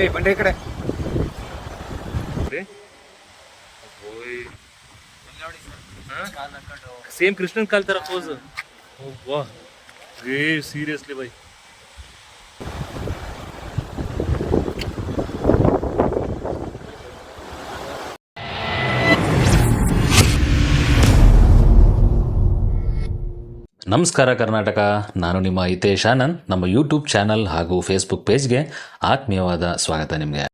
ಏಯ್ ಬಂಡೆ ಈ ಕಡೆ ಸೇಮ್ ಕೃಷ್ಣನ್ ಕಾಲ್ ತರ ಪೋಸ್ ವಾ ಏ ಸೀರಿಯಸ್ಲಿ ನಮಸ್ಕಾರ ಕರ್ನಾಟಕ. ನಾನು ನಿಮ್ಮ ಹಿತೇಶ್ ಆನಂದ್. ನಮ್ಮ ಯೂಟ್ಯೂಬ್ ಚಾನಲ್ ಹಾಗೂ ಫೇಸ್ಬುಕ್ ಪೇಜ್ಗೆ ಆತ್ಮೀಯವಾದ ಸ್ವಾಗತ ನಿಮಗೆ.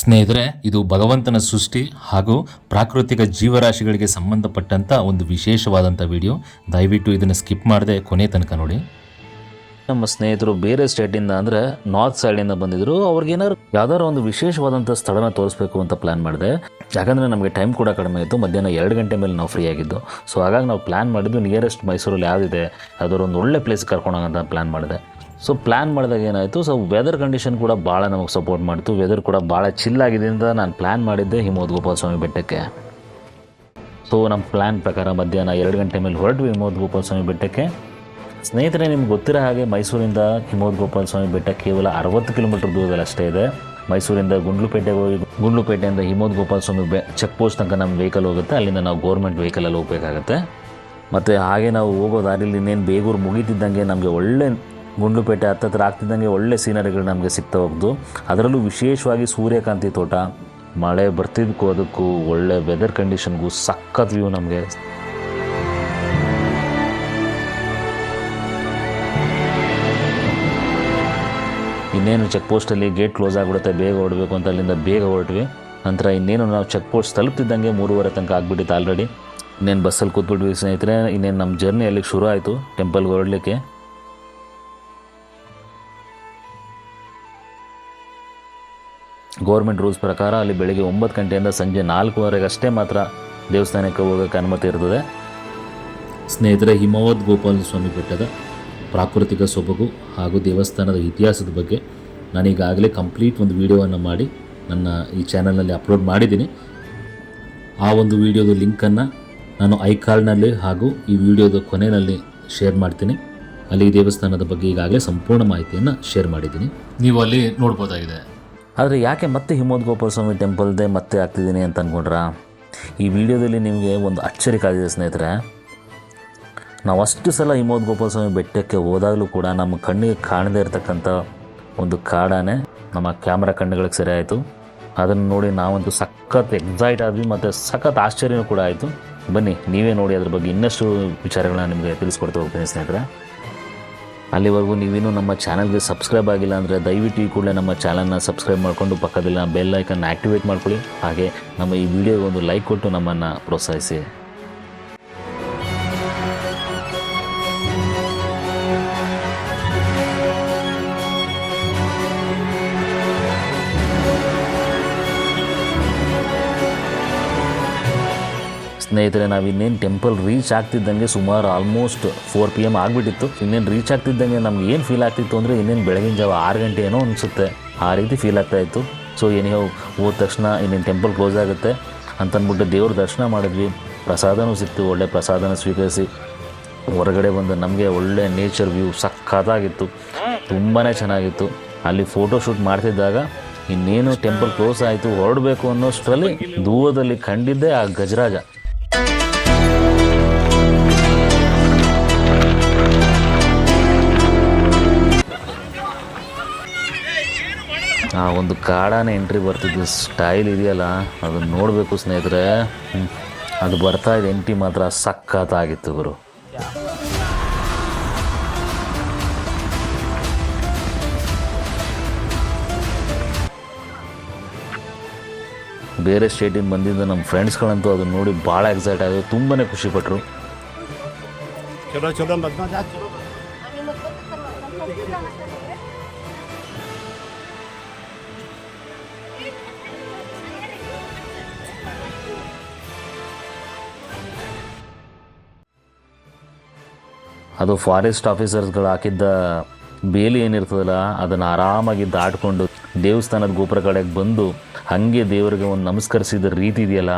ಸ್ನೇಹಿತರೆ, ಇದು ಭಗವಂತನ ಸೃಷ್ಟಿ ಹಾಗೂ ಪ್ರಾಕೃತಿಕ ಜೀವರಾಶಿಗಳಿಗೆ ಸಂಬಂಧಪಟ್ಟಂಥ ಒಂದು ವಿಶೇಷವಾದಂಥ ವಿಡಿಯೋ ದಯವಿಟ್ಟು ಇದನ್ನು ಸ್ಕಿಪ್ ಮಾಡದೆ ಕೊನೆ ತನಕ ನೋಡಿ. ನಮ್ಮ ಸ್ನೇಹಿತರು ಬೇರೆ ಸ್ಟೇಟಿಂದ ಅಂದರೆ ನಾರ್ತ್ ಸೈಡಿಂದ ಬಂದಿದ್ರು. ಅವ್ರಿಗೇನಾದ್ರು ಯಾವ್ದಾದ್ರು ಒಂದು ವಿಶೇಷವಾದಂಥ ಸ್ಥಳನ ತೋರಿಸ್ಬೇಕು ಅಂತ ಪ್ಲ್ಯಾನ್ ಮಾಡಿದೆ. ಯಾಕಂದರೆ ನಮಗೆ ಟೈಮ್ ಕೂಡ ಕಡಿಮೆ ಇತ್ತು. ಮಧ್ಯಾಹ್ನ ಎರಡು ಗಂಟೆ ಮೇಲೆ ನಾವು ಫ್ರೀ ಆಗಿದ್ದು. ಸೊ ಹಾಗಾಗಿ ನಾವು ಪ್ಲ್ಯಾನ್ ಮಾಡಿದ್ದು ನಿಯರೆಸ್ಟ್ ಮೈಸೂರಲ್ಲಿ ಯಾವುದಿದೆ ಅದರ ಒಂದು ಒಳ್ಳೆ ಪ್ಲೇಸ್ ಕರ್ಕೊಂಡೋಗಂತ ಪ್ಲ್ಯಾನ್ ಮಾಡಿದೆ. ಸೊ ಪ್ಲ್ಯಾನ್ ಮಾಡಿದಾಗ ಏನಾಯಿತು ಸೊ ವೆದರ್ ಕಂಡೀಷನ್ ಕೂಡ ಭಾಳ ನಮಗೆ ಸಪೋರ್ಟ್ ಮಾಡಿತು. ವೆದರ್ ಕೂಡ ಭಾಳ ಚಿಲ್ ಆಗಿದೆ ಅಂತ ನಾನು ಪ್ಲ್ಯಾನ್ ಮಾಡಿದ್ದೆ ಹಿಮೋದ್ ಗೋಪಾಲ ಸ್ವಾಮಿ ಬೆಟ್ಟಕ್ಕೆ. ಸೊ ನಮ್ಮ ಪ್ಲ್ಯಾನ್ ಪ್ರಕಾರ ಮಧ್ಯಾಹ್ನ ಎರಡು ಗಂಟೆ ಮೇಲೆ ಹೊರಟ್ವಿ ಹಿಮೋದ್ ಗೋಪಾಲ ಸ್ವಾಮಿ ಬೆಟ್ಟಕ್ಕೆ. ಸ್ನೇಹಿತರೆ, ನಿಮ್ಗೆ ಗೊತ್ತಿರೋ ಹಾಗೆ ಮೈಸೂರಿಂದ ಹಿಮೋದ್ ಗೋಪಾಲ ಸ್ವಾಮಿ ಬೆಟ್ಟ ಕೇವಲ ಅರವತ್ತು ಕಿಲೋಮೀಟರ್ ದೂರದಲ್ಲಿ ಅಷ್ಟೇ ಇದೆ. ಮೈಸೂರಿಂದ ಗುಂಡ್ಲುಪೇಟೆಗೆ ಹೋಗಿ ಗುಂಡ್ಲುಪೇಟೆಯಿಂದ ಹಿಮೋದ್ ಗೋಪಾಲ ಸ್ವಾಮಿ ಬೆ ಚೆಕ್ ಪೋಸ್ಟ್ ತನಕ ನಮ್ಮ ವೆಹಿಕಲ್ ಹೋಗುತ್ತೆ. ಅಲ್ಲಿಂದ ನಾವು ಗೌರ್ಮೆಂಟ್ ವೆಹಿಕಲಲ್ಲಿ ಹೋಗಬೇಕಾಗತ್ತೆ. ಮತ್ತು ಹಾಗೆ ನಾವು ಹೋಗೋ ದಾರಿಲಿ ಇನ್ನೇನು ಬೇಗೂರು ಮುಗಿತಿದ್ದಂಗೆ ನಮಗೆ ಒಳ್ಳೆ ಗುಂಡ್ಲುಪೇಟೆ ಹತ್ತತ್ರ ಆಗ್ತಿದ್ದಂಗೆ ಒಳ್ಳೆ ಸೀನರಿಗಳು ನಮಗೆ ಸಿಗ್ತಾ ಹೋಗ್ದು. ಅದರಲ್ಲೂ ವಿಶೇಷವಾಗಿ ಸೂರ್ಯಕಾಂತಿ ತೋಟ, ಮಳೆ ಬರ್ತಿದ್ದಕ್ಕೂ ಅದಕ್ಕೂ ಒಳ್ಳೆ ವೆದರ್ ಕಂಡೀಷನ್ಗೂ ಸಖತ್ ವ್ಯೂ ನಮಗೆ. ಇನ್ನೇನು ಚೆಕ್ ಪೋಸ್ಟಲ್ಲಿ ಗೇಟ್ ಕ್ಲೋಸ್ ಆಗಿಬಿಡುತ್ತೆ, ಬೇಗ ಹೊರಡಬೇಕು ಅಂತ ಅಲ್ಲಿಂದ ಬೇಗ ಹೊರಟ್ವಿ. ನಂತರ ಇನ್ನೇನು ನಾವು ಚೆಕ್ ಪೋಸ್ಟ್ ತಲುಪ್ತಿದ್ದಂಗೆ ಮೂರುವರೆ ತನಕ ಆಗಿಬಿಟ್ಟಿತ್ತು ಆಲ್ರೆಡಿ ಇನ್ನೇನು ಬಸ್ಸಲ್ಲಿ ಕೂತ್ಬಿಟ್ವಿ ಸ್ನೇಹಿತರೆ, ಇನ್ನೇನು ನಮ್ಮ ಜರ್ನಿ ಅಲ್ಲಿಗೆ ಶುರು ಆಯಿತು ಟೆಂಪಲ್ಗೆ ಹೊರಡಲಿಕ್ಕೆ. ಗೌರ್ಮೆಂಟ್ ರೂಲ್ಸ್ ಪ್ರಕಾರ ಅಲ್ಲಿ ಬೆಳಗ್ಗೆ ಒಂಬತ್ತು ಗಂಟೆಯಿಂದ ಸಂಜೆ ನಾಲ್ಕುವರೆಗೆ ಅಷ್ಟೇ ಮಾತ್ರ ದೇವಸ್ಥಾನಕ್ಕೆ ಹೋಗೋಕ್ಕೆ ಅನುಮತಿ ಇರ್ತದೆ. ಸ್ನೇಹಿತರೆ, ಹಿಮವದ್ ಗೋಪಾಲ ಸ್ವಾಮಿ ಬೆಟ್ಟದ ಪ್ರಾಕೃತಿಕ ಸೊಬಗು ಹಾಗೂ ದೇವಸ್ಥಾನದ ಇತಿಹಾಸದ ಬಗ್ಗೆ ನಾನೀಗಾಗಲೇ ಕಂಪ್ಲೀಟ್ ಒಂದು ವಿಡಿಯೋವನ್ನು ಮಾಡಿ ನನ್ನ ಈ ಚಾನಲ್ನಲ್ಲಿ ಅಪ್ಲೋಡ್ ಮಾಡಿದ್ದೀನಿ. ಆ ಒಂದು ವಿಡಿಯೋದ ಲಿಂಕನ್ನು ನಾನು ಐ ಕಾರ್ಡ್ನಲ್ಲಿ ಹಾಗೂ ಈ ವಿಡಿಯೋದ ಕೊನೆಯಲ್ಲಿ ಶೇರ್ ಮಾಡ್ತೀನಿ. ಅಲ್ಲಿ ದೇವಸ್ಥಾನದ ಬಗ್ಗೆ ಈಗಾಗಲೇ ಸಂಪೂರ್ಣ ಮಾಹಿತಿಯನ್ನು ಶೇರ್ ಮಾಡಿದ್ದೀನಿ. ನೀವು ಅಲ್ಲಿ ನೋಡ್ಬೋದಾಗಿದೆ. ಆದರೆ ಯಾಕೆ ಮತ್ತೆ ಹಿಮೋದ್ ಗೋಪಾಲ ಸ್ವಾಮಿ ಟೆಂಪಲ್ದೇ ಮತ್ತೆ ಆಗ್ತಿದ್ದೀನಿ ಅಂತ ಅಂದ್ಕೊಂಡ್ರಾ ಈ ವಿಡಿಯೋದಲ್ಲಿ ನಿಮಗೆ ಒಂದು ಅಚ್ಚರಿ ಕಾದಿದೆ ಸ್ನೇಹಿತರೆ. ನಾವು ಅಷ್ಟು ಸಲ ಹಿಮೋದ್ ಗೋಪಾಲ ಸ್ವಾಮಿ ಬೆಟ್ಟಕ್ಕೆ ಹೋದಾಗಲೂ ಕೂಡ ನಮ್ಮ ಕಣ್ಣಿಗೆ ಕಾಣದೇ ಇರತಕ್ಕಂಥ ಒಂದು ಕಾಡಾನೆ ನಮ್ಮ ಕ್ಯಾಮ್ರಾ ಕಣ್ಣುಗಳಿಗೆ ಸರಿ ಆಯಿತು ಅದನ್ನು ನೋಡಿ ನಾವಂತೂ ಸಖತ್ ಎಕ್ಸೈಟ್ ಆದ್ವಿ ಮತ್ತು ಸಖತ್ ಆಶ್ಚರ್ಯನೂ ಕೂಡ ಆಯಿತು. ಬನ್ನಿ, ನೀವೇ ನೋಡಿ ಅದ್ರ ಬಗ್ಗೆ ಇನ್ನಷ್ಟು ವಿಚಾರಗಳನ್ನ ನಿಮಗೆ ತಿಳಿಸ್ಕೊಡ್ತಾ ಹೋಗ್ತೀನಿ ಸ್ನೇಹಿತರೆ. ಅಲ್ಲಿವರೆಗೂ ನೀವೇನು ನಮ್ಮ ಚಾನಲ್ಗೆ ಸಬ್ಸ್ಕ್ರೈಬ್ ಆಗಿಲ್ಲ ಅಂದರೆ ದಯವಿಟ್ಟು ಈ ಕೂಡಲೇ ನಮ್ಮ ಚಾನಲ್ನ ಸಬ್ಸ್ಕ್ರೈಬ್ ಮಾಡಿಕೊಂಡು ಪಕ್ಕದಲ್ಲಿ ಬೆಲ್ ಐಕನ್ ಆ್ಯಕ್ಟಿವೇಟ್ ಮಾಡ್ಕೊಳ್ಳಿ. ಹಾಗೆ ನಮ್ಮ ಈ ವಿಡಿಯೋಗೆ ಒಂದು ಲೈಕ್ ಕೊಟ್ಟು ನಮ್ಮನ್ನು ಪ್ರೋತ್ಸಾಹಿಸಿ. ಸ್ನೇಹಿತರೆ, ನಾವು ಇನ್ನೇನು ಟೆಂಪಲ್ ರೀಚ್ ಆಗ್ತಿದ್ದಂಗೆ ಸುಮಾರು ಆಲ್ಮೋಸ್ಟ್ ಫೋರ್ ಪಿ ಎಂ ಆಗಿಬಿಟ್ಟಿತ್ತು. ಇನ್ನೇನು ರೀಚ್ ಆಗ್ತಿದ್ದಂಗೆ ನಮ್ಗೆ ಏನು ಫೀಲ್ ಆಗ್ತಿತ್ತು ಅಂದರೆ ಇನ್ನೇನು ಬೆಳಗಿನ ಜಾವ ಆರು ಗಂಟೆ ಏನೋ ಅನಿಸುತ್ತೆ. ಆ ರೀತಿ ಫೀಲ್ ಆಗ್ತಾ ಇತ್ತು. ಸೊ ಏನೇ ಹೋದ ತಕ್ಷಣ ಇನ್ನೇನು ಟೆಂಪಲ್ ಕ್ಲೋಸ್ ಆಗುತ್ತೆ ಅಂತಂದ್ಬಿಟ್ಟು ದೇವ್ರ ದರ್ಶನ ಮಾಡಿದ್ವಿ. ಪ್ರಸಾದನೂ ಸಿಕ್ತು, ಒಳ್ಳೆ ಪ್ರಸಾದನ ಸ್ವೀಕರಿಸಿ. ಹೊರಗಡೆ ಬಂದು ನಮಗೆ ಒಳ್ಳೆ ನೇಚರ್ ವ್ಯೂ ಸಖತ್ತಾಗಿತ್ತು. ತುಂಬಾ ಚೆನ್ನಾಗಿತ್ತು. ಅಲ್ಲಿ ಫೋಟೋ ಶೂಟ್ ಮಾಡ್ತಿದ್ದಾಗ ಇನ್ನೇನು ಟೆಂಪಲ್ ಕ್ಲೋಸ್ ಆಯಿತು, ಹೊರಡಬೇಕು ಅನ್ನೋಷ್ಟರಲ್ಲಿ ದೂರದಲ್ಲಿ ಕಂಡಿದ್ದೆ ಆ ಗಜರಾಜ. ಆ ಒಂದು ಕಾಡಾನೆ ಎಂಟ್ರಿ ಬರ್ತಿದ್ದು ಸ್ಟೈಲ್ ಇದೆಯಲ್ಲ, ಅದನ್ನು ನೋಡಬೇಕು ಸ್ನೇಹಿತರೆ. ಅದು ಬರ್ತಾ ಇದೆ ಎಂಟ್ರಿ ಮಾತ್ರ ಸಖತ್ತಾಗಿತ್ತು ಗುರು. ಬೇರೆ ಸ್ಟೇಟಿಂದ ಬಂದಿದ್ದ ನಮ್ಮ ಫ್ರೆಂಡ್ಸ್ಗಳಂತೂ ಅದನ್ನು ನೋಡಿ ಭಾಳ ಎಕ್ಸೈಟ್ ಆಗಿದೆ ತುಂಬಾ ಖುಷಿಪಟ್ಟರು ಚಲೋ ಚಲೋ ಅದು ಫಾರೆಸ್ಟ್ ಆಫೀಸರ್ಸ್ಗಳು ಹಾಕಿದ್ದ ಬೇಲಿ ಏನಿರ್ತದಲ್ಲ, ಅದನ್ನು ಆರಾಮಾಗಿ ದಾಟ್ಕೊಂಡು ದೇವಸ್ಥಾನದ ಗೋಪುರ ಕಡೆಗೆ ಬಂದು ಹಾಗೆ ದೇವರಿಗೆ ಒಂದು ನಮಸ್ಕರಿಸಿದ ರೀತಿ ಇದೆಯಲ್ಲ,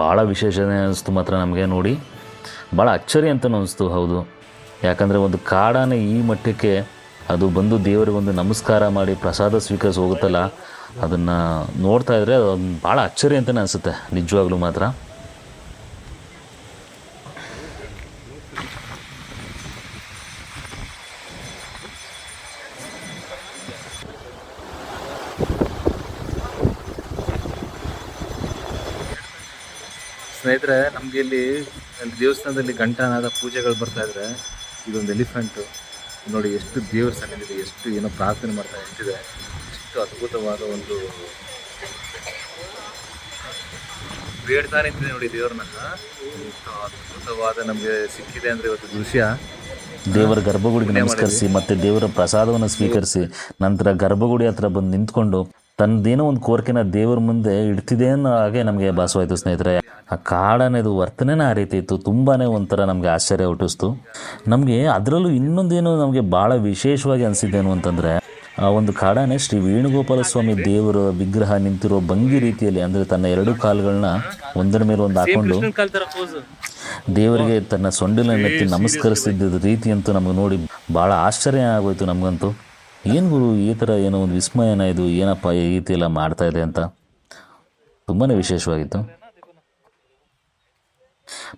ಭಾಳ ವಿಶೇಷತೆ ಅನ್ನಿಸ್ತು ಮಾತ್ರ ನಮಗೆ ನೋಡಿ. ಭಾಳ ಅಚ್ಚರಿ ಅಂತಲೂ ಅನಿಸ್ತು ಹೌದು. ಯಾಕಂದರೆ ಒಂದು ಕಾಡಾನೆ ಈ ಮಟ್ಟಕ್ಕೆ ಅದು ಬಂದು ದೇವರಿಗೊಂದು ನಮಸ್ಕಾರ ಮಾಡಿ ಪ್ರಸಾದ ಸ್ವೀಕರಿಸಿ ಹೋಗುತ್ತಲ್ಲ, ಅದನ್ನು ನೋಡ್ತಾ ಇದ್ರೆ ಅದು ಭಾಳ ಅಚ್ಚರಿ ಅಂತಲೇ ಅನಿಸುತ್ತೆ, ನಿಜವಾಗ್ಲೂ ಮಾತ್ರ. ಸ್ನೇಹಿತರೆ ನಮ್ಗೆ ಇಲ್ಲಿ ದೇವಸ್ಥಾನದಲ್ಲಿ ಗಂಟನಾದ ಪೂಜೆಗಳು ಬರ್ತಾ ಇದ್ರೆ ಇದೊಂದು ಎಲಿಫೆಂಟ್. ನೋಡಿ ಎಷ್ಟು ದೇವ್ರ ಸನ್ನಿಧಿದೆ ಎಷ್ಟು ಏನೋ ಪ್ರಾರ್ಥನೆ ಮಾಡ್ತಾ ಎಷ್ಟಿದೆ ಎಷ್ಟು ಅದ್ಭುತವಾದ ಒಂದು ಬೇಡ್ತಾ ನಿಂತಿದೆ ನೋಡಿ ದೇವ್ರನ್ನ. ಅದ್ಭುತವಾದ ನಮಗೆ ಸಿಕ್ಕಿದೆ ಅಂದ್ರೆ ಇವತ್ತು ದೃಶ್ಯ. ದೇವರ ಗರ್ಭಗುಡಿಗೆ ನಮಸ್ಕರಿಸಿ ಮತ್ತೆ ದೇವರ ಪ್ರಸಾದವನ್ನು ಸ್ವೀಕರಿಸಿ ನಂತರ ಗರ್ಭಗುಡಿ ಹತ್ರ ಬಂದು ನಿಂತ್ಕೊಂಡು ತನ್ನದೇನೋ ಒಂದು ಕೋರಿಕೆನ ದೇವರ ಮುಂದೆ ಇಡ್ತಿದೆ ಅನ್ನೋ ಹಾಗೆ ನಮಗೆ ಭಾಸವಾಯಿತು ಸ್ನೇಹಿತರೆ. ಆ ಕಾಡನೇದು ವರ್ತನೆನ ಆ ರೀತಿ ಇತ್ತು. ತುಂಬಾ ಒಂಥರ ನಮಗೆ ಆಶ್ಚರ್ಯ ಹುಟ್ಟಿಸ್ತು. ನಮಗೆ ಅದರಲ್ಲೂ ಇನ್ನೊಂದೇನು ನಮಗೆ ಭಾಳ ವಿಶೇಷವಾಗಿ ಅನಿಸಿದ್ದೇನು ಅಂತಂದರೆ ಆ ಒಂದು ಕಾಡಾನೆ ಶ್ರೀ ವೇಣುಗೋಪಾಲ ಸ್ವಾಮಿ ದೇವರ ವಿಗ್ರಹ ನಿಂತಿರೋ ಭಂಗಿ ರೀತಿಯಲ್ಲಿ ಅಂದರೆ ತನ್ನ ಎರಡು ಕಾಲುಗಳನ್ನ ಒಂದರ ಮೇಲೆ ಒಂದು ಹಾಕೊಂಡು ದೇವರಿಗೆ ತನ್ನ ಸೊಂಡಿಲನ್ನೆತ್ತಿ ನಮಸ್ಕರಿಸ್ತಿದ್ದ ರೀತಿ ಅಂತೂ ನಮಗೆ ನೋಡಿ ಭಾಳ ಆಶ್ಚರ್ಯ ಆಗೋಯ್ತು ನಮಗಂತೂ. ಏನು ಗುರು ಈ ಥರ ಏನೋ ಒಂದು ವಿಸ್ಮಯನ ಇದು ಏನಪ್ಪ ಈ ರೀತಿ ಎಲ್ಲ ಮಾಡ್ತಾ ಇದೆ ಅಂತ. ತುಂಬಾ ವಿಶೇಷವಾಗಿತ್ತು.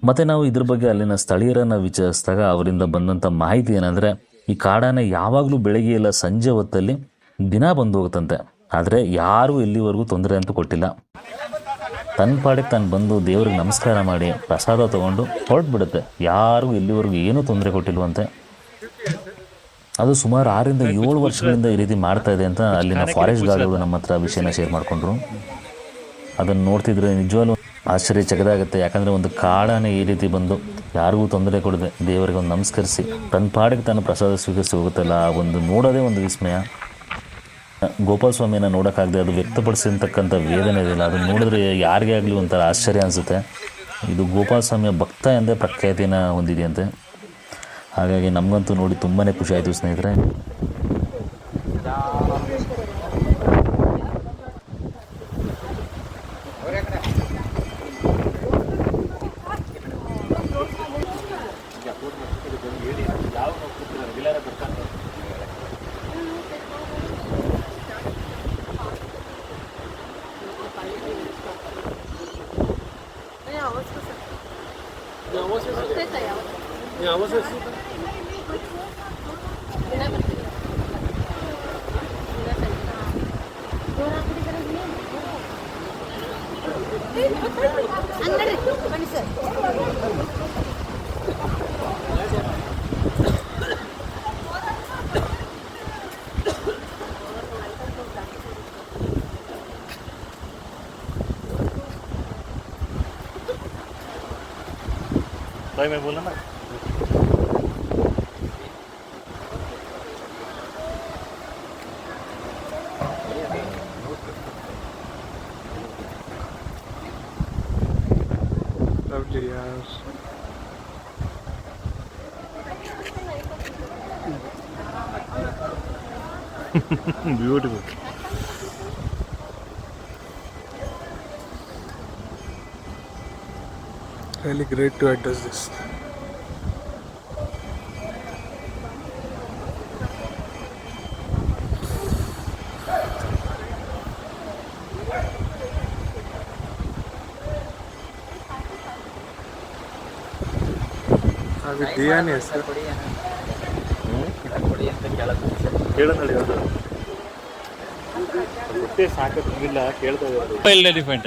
ಮತ್ತು ನಾವು ಇದ್ರ ಬಗ್ಗೆ ಅಲ್ಲಿನ ಸ್ಥಳೀಯರನ್ನು ವಿಚಾರಿಸಿದಾಗ ಅವರಿಂದ ಬಂದಂಥ ಮಾಹಿತಿ ಏನಂದರೆ, ಈ ಕಾಡಾನೆ ಯಾವಾಗಲೂ ಬೆಳಗ್ಗೆ ಇಲ್ಲ, ಸಂಜೆ ಹೊತ್ತಲ್ಲಿ ದಿನ ಬಂದು ಹೋಗುತ್ತಂತೆ. ಆದರೆ ಯಾರೂ ಇಲ್ಲಿವರೆಗೂ ತೊಂದರೆ ಅಂತೂ ಕೊಟ್ಟಿಲ್ಲ. ತನ್ನ ಪಾಡಿಗೆ ತಾನು ಬಂದು ದೇವ್ರಿಗೆ ನಮಸ್ಕಾರ ಮಾಡಿ, ಪ್ರಸಾದ ತೊಗೊಂಡು ಹೊರಟ್ಬಿಡುತ್ತೆ. ಯಾರಿಗೂ ಇಲ್ಲಿವರೆಗೂ ಏನೂ ತೊಂದರೆ ಕೊಟ್ಟಿಲ್ವಂತೆ. ಅದು ಸುಮಾರು ಆರಿಂದ ಏಳು ವರ್ಷಗಳಿಂದ ಈ ರೀತಿ ಮಾಡ್ತಾ ಇದೆ ಅಂತ ಅಲ್ಲಿನ ಫಾರೆಸ್ಟ್ ಗಾರ್ಡ್ಗಳು ನಮ್ಮ ಹತ್ರ ವಿಷಯನ ಶೇರ್ ಮಾಡಿಕೊಂಡ್ರು. ಅದನ್ನು ನೋಡ್ತಿದ್ರೆ ನಿಜವಾಗ್ಲೂ ಆಶ್ಚರ್ಯ ಚಕದಾಗುತ್ತೆ ಯಾಕಂದರೆ ಒಂದು ಕಾಡಾನೆ ಈ ರೀತಿ ಬಂದು ಯಾರಿಗೂ ತೊಂದರೆ ಕೊಡದೆ ದೇವರಿಗೆ ಒಂದು ನಮಸ್ಕರಿಸಿ ತನ್ನ ಪಾಡಿಗೆ ತಾನು ಪ್ರಸಾದ ಸ್ವೀಕರಿಸಿ ಹೋಗುತ್ತಲ್ಲ, ಆ ಒಂದು ನೋಡೋದೇ ಒಂದು ವಿಸ್ಮಯ. ಗೋಪಾಲ ಸ್ವಾಮಿನ ನೋಡೋಕ್ಕಾಗದೆ ಅದು ವ್ಯಕ್ತಪಡಿಸಿರ್ತಕ್ಕಂಥ ವೇದನೆ ಇದೆಯಲ್ಲ ಅದನ್ನು ನೋಡಿದ್ರೆ ಯಾರಿಗೇ ಆಗಲಿ ಒಂಥರ ಆಶ್ಚರ್ಯ ಅನಿಸುತ್ತೆ. ಇದು ಗೋಪಾಲ ಸ್ವಾಮಿಯ ಭಕ್ತ ಎಂದೇ ಪ್ರಖ್ಯಾತಿನ ಹೊಂದಿದೆಯಂತೆ ಹಾಗಾಗಿ ನಮಗಂತೂ ನೋಡಿ ತುಂಬಾ ಖುಷಿ ಆಯಿತು ಸ್ನೇಹಿತರೆ. ಬನ್ನಿ ಸರ್ भाई मैं बोला ना Lovely यार beautiful really great to address this. ಅದು ಬಿರಿಯಾನಿ ಹೆಸರು. ಕೇಳೋದಿಲ್ಲ ಕೇಳ್ತಾ ಇದ್ದಾರೆ ಎಲಿಫೆಂಟ್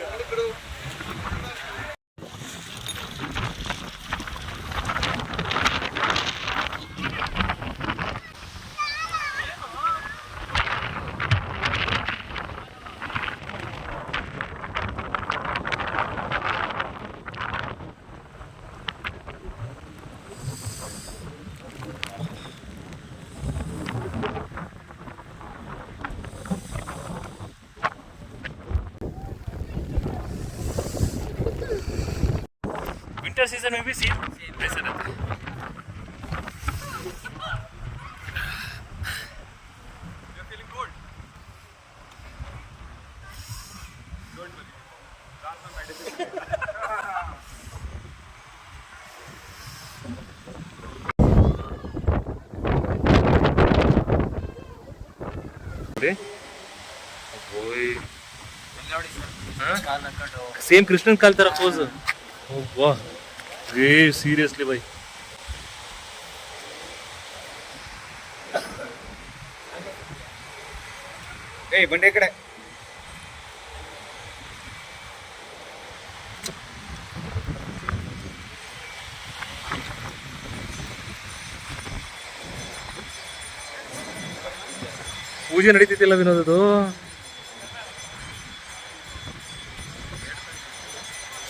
पीने के लिए है। winter season maybe same same place ಇರುತ್ತೆ ಸೇಮ್ ಕೃಷ್ಣನ್ ಕಾಲ್ ತರ ಪೋಸ್ ವಾ ಏ ಸೀರಿಯಸ್ಲಿ ಬೈ. ಏ ಬಂಡೆ ಕಡೆ. ಪೂಜೆ ನಡೀತಿತ್ತಿಲ್ಲ ವಿನೋದದು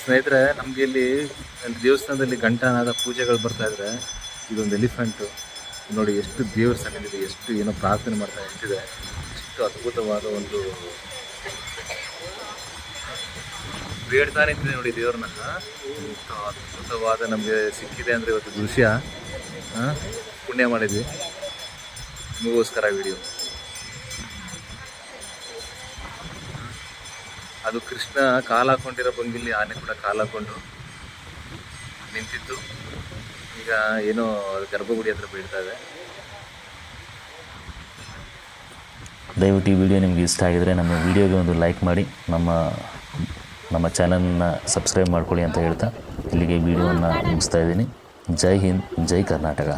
ಸ್ನೇಹಿತರೆ ನಮ್ಗೆ ಇಲ್ಲಿ ದೇವಸ್ಥಾನದಲ್ಲಿ ಗಂಟನಾದ ಪೂಜೆಗಳು ಬರ್ತಾ ಇದ್ರೆ ಇದೊಂದು ಎಲಿಫೆಂಟು. ನೋಡಿ ಎಷ್ಟು ದೇವ್ರ ಸಣ್ಣದಿದೆ ಎಷ್ಟು ಏನೋ ಪ್ರಾರ್ಥನೆ ಮಾಡ್ತಾ ಇರ್ತಿದೆ. ಎಷ್ಟು ಅದ್ಭುತವಾದ ಒಂದು ಬೇಡ್ತಾ ನಿಂತಿದೆ ನೋಡಿ ದೇವ್ರನ್ನ. ಅದ್ಭುತವಾದ ನಮಗೆ ಸಿಕ್ಕಿದೆ ಅಂದರೆ ಇವತ್ತು ದೃಶ್ಯ. ಪುಣ್ಯ ಮಾಡಿದ್ವಿ. ನಿಮಗೋಸ್ಕರ ವಿಡಿಯೋ. ಅದು ಕೃಷ್ಣ ಕಾಲ ಹಾಕೊಂಡಿರೋ ಬಂಗಿಲಿ ಆನೆ ಕೂಡ ಕಾಲ ಹಾಕೊಂಡು ನಿಂತಿತ್ತು ಈಗ ಏನೋ ಗರ್ಭಗುಡಿ ಹತ್ರ ಬೀಳ್ತಾ ಇದೆ. ದಯವಿಟ್ಟು ಈ ವಿಡಿಯೋ ನಿಮಗೆ ಇಷ್ಟ ಆಗಿದರೆ ನಮ್ಮ ವಿಡಿಯೋಗೆ ಒಂದು ಲೈಕ್ ಮಾಡಿ, ನಮ್ಮ ನಮ್ಮ ಚಾನಲ್ನ ಸಬ್ಸ್ಕ್ರೈಬ್ ಮಾಡ್ಕೊಳ್ಳಿ ಅಂತ ಹೇಳ್ತಾ ಇಲ್ಲಿಗೆ ವಿಡಿಯೋವನ್ನು ಮುಗಿಸ್ತಾ ಇದ್ದೀನಿ. ಜೈ ಹಿಂದ್, ಜೈ ಕರ್ನಾಟಕ.